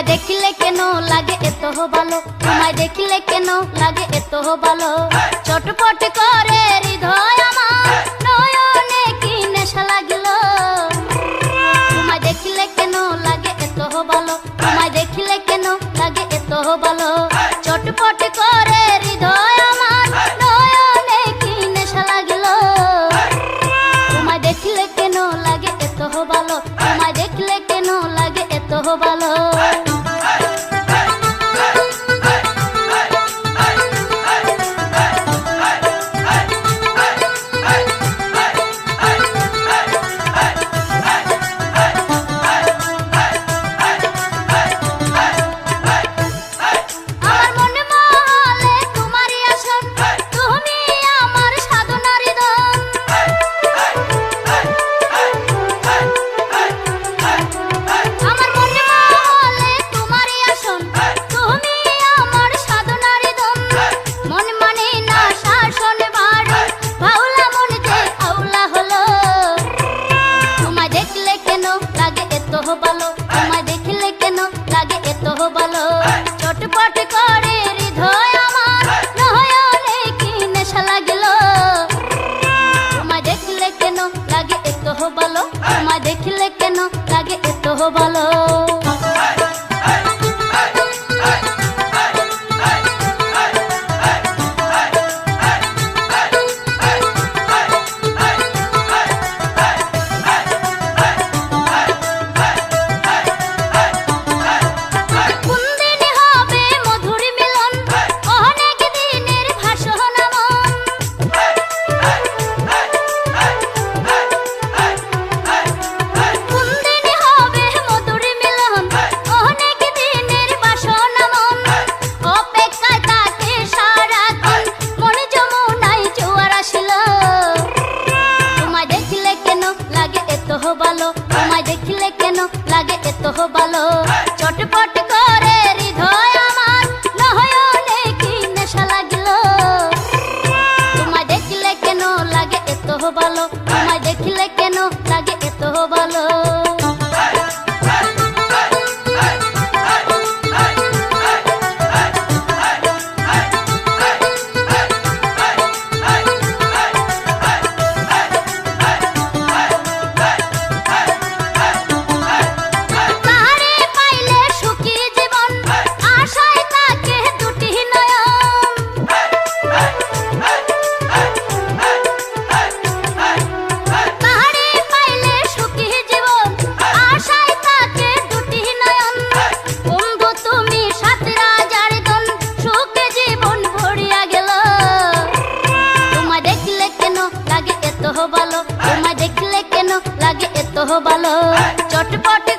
তোমায় দেখিলে কেন লাগে এত ভালো? তোমায় দেখিলে কেন লাগে এত ভালো? চটপট করে হৃদয় আমার নয়নে কি নেশা লাগিল? তোমায় দেখিলে কেন লাগে এত ভালো? তোমায় দেখিলে কেন লাগে এত ভালো? চটপট করে হৃদয় আমার নয়নে কি নেশা লাগিল? তোমায় দেখিলে কেন লাগে এত ভালো? তোমায় দেখলে কেন লাগে এত ভালো? লাগে তোমায় দেখলে কেন লাগে এত ভালো? চটপট করে হৃদয় আমার, না হয় কি নেশা লাগল। তোমায় দেখলে কেন লাগে এত ভালো? তোমায় দেখলে কেন লাগে এত ভালো? బలో. చోటు పోట